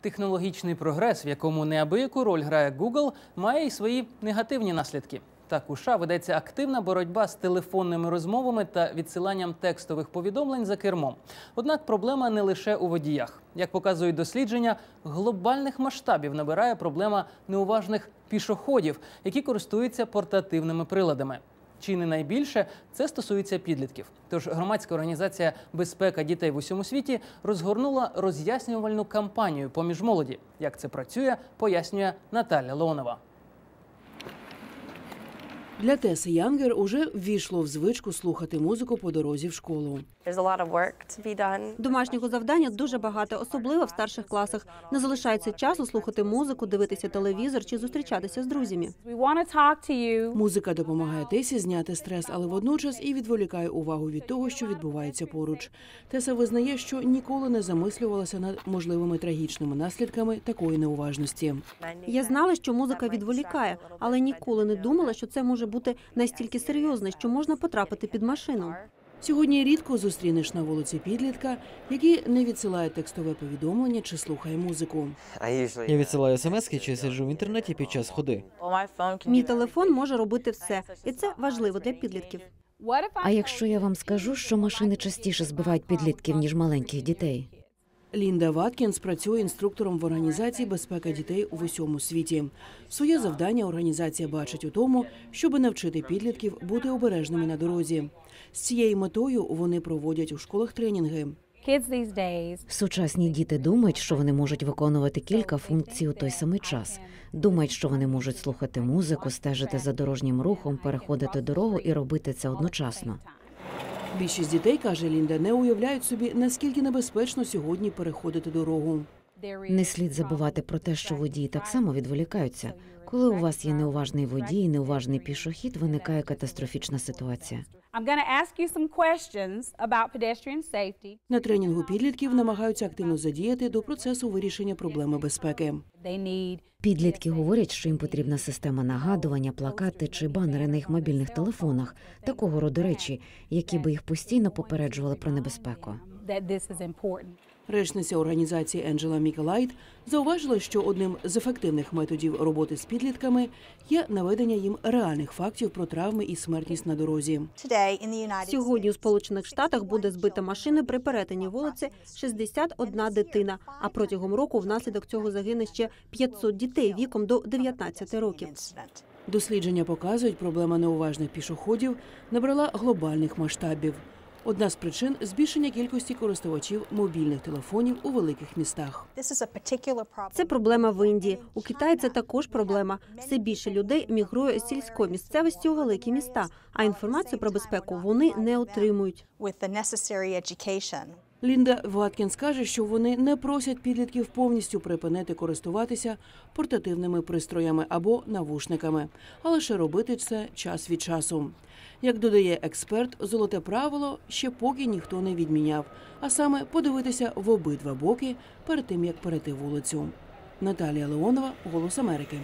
Технологічний прогрес, в якому неабияку роль грає Google, має й свої негативні наслідки. Так, у США ведеться активна боротьба з телефонними розмовами та відсиланням текстових повідомлень за кермом. Однак проблема не лише у водіях. Як показують дослідження, глобальних масштабів набирає проблема неуважних пішоходів, які користуються портативними приладами. Чи не найбільше це стосується підлітків? Тож громадська організація Безпека дітей в усьому світі розгорнула роз'яснювальну кампанію поміж молоді. Як це працює, пояснює Наталя Леонова. Для Теси Янгер уже ввійшло в звичку слухати музику по дорозі в школу. Домашнього завдання дуже багато, особливо в старших класах. Не залишається часу слухати музику, дивитися телевізор чи зустрічатися з друзями. Музика допомагає Тесі зняти стрес, але водночас і відволікає увагу від того, що відбувається поруч. Теса визнає, що ніколи не замислювалася над можливими трагічними наслідками такої неуважності. Я знала, що музика відволікає, але ніколи не думала, що це може бути настільки серйозно, що можна потрапити під машину. Сьогодні рідко зустрінеш на вулиці підлітка, який не відсилає текстове повідомлення чи слухає музику. Я відсилаю смски чи сиджу в інтернеті під час ходи. Мій телефон може робити все, і це важливо для підлітків. А якщо я вам скажу, що машини частіше збивають підлітків ніж маленьких дітей? Лінда Ваткінс працює інструктором в організації Безпека дітей у усьому світі. Своє завдання організація бачить у тому, щоб навчити підлітків бути обережними на дорозі. З цією метою вони проводять у школах тренінги. Сучасні діти думають, що вони можуть виконувати кілька функцій у той самий час. Думають, що вони можуть слухати музику, стежити за дорожнім рухом, переходити дорогу і робити це одночасно. Більшість дітей, каже Лінда, не уявляють собі, наскільки небезпечно сьогодні переходити дорогу. Не слід забувати про те, що водії так само відволікаються. Коли у вас є неуважний водій, неуважний пішохід, виникає катастрофічна ситуація. На тренінгу підлітків намагаються активно задіяти до процесу вирішення проблеми безпеки. Підлітки говорять, що їм потрібна система нагадування, плакати чи банери на їх мобільних телефонах, такого роду речі, які би їх постійно попереджували про небезпеку. Речниця організації Енджела Мікелайт зауважила, що одним з ефективних методів роботи з підлітками є наведення їм реальних фактів про травми і смертність на дорозі. Сьогодні у Сполучених Штатах буде збита машина при перетині вулиці 61 дитина. А протягом року внаслідок цього загине ще 500 дітей віком до 19 років. Дослідження показують, проблема неуважних пішоходів набрала глобальних масштабів. Одна з причин збільшення кількості користувачів мобільних телефонів у великих містах. Це проблема в Індії. У Китаї це також проблема. Все більше людей мігрує з сільської місцевості у великі міста, а інформацію про безпеку вони не отримують. Лінда Ваткінс каже, що вони не просять підлітків повністю припинити користуватися портативними пристроями або навушниками, а лише робити це час від часу. Як додає експерт, золоте правило ще поки ніхто не відміняв, а саме подивитися в обидва боки перед тим як перейти вулицю. Наталія Леонова, Голос Америки.